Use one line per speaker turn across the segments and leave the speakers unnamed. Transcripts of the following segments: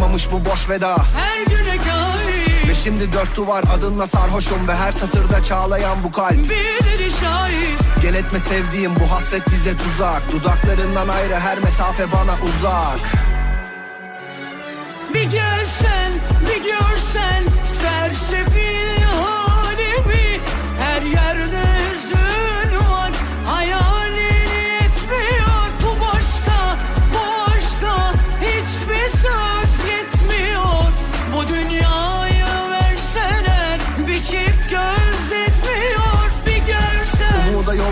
Yakışmamış bu boş veda.
Her güne gayr
Ve şimdi dört duvar adınla sarhoşum Ve her satırda çağlayan bu kalp.
Bir deli şair
Gel etme sevdiğim bu hasret bize tuzak. Dudaklarından ayrı her mesafe bana uzak.
Bir gelsen bir görsen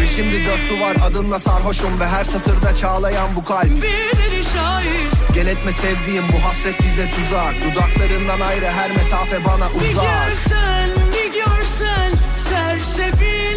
Ve şimdi dört duvar adınla sarhoşum Ve her satırda çağlayan bu kalp.
Bir deli şair
Gel etme sevdiğim bu hasret bize tuzak. Dudaklarından ayrı her mesafe bana
Bir
uzak.
görsen bir görsen Sersefil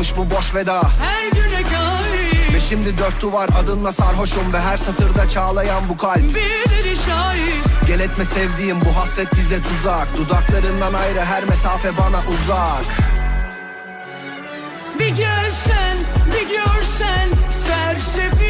Yakışmamış bu boş veda.
Her güne gayr
Ve şimdi dört duvar adınla sarhoşum Ve her satırda çağlayan bu kalp.
Bir deli şair
Gel etme sevdiğim bu hasret bize tuzak. Dudaklarından ayrı her mesafe bana uzak.
Bir gelsen bir görsen Sersefil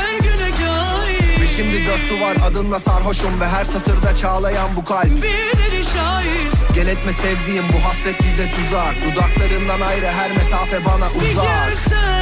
şimdi dört duvar adınla sarhoşum Ve her satırda çağlayan bu kalp.
Bir deli şair
Gel etme sevdiğim bu hasret bize tuzak. Dudaklarından ayrı her mesafe bana uzak.
Bir görsen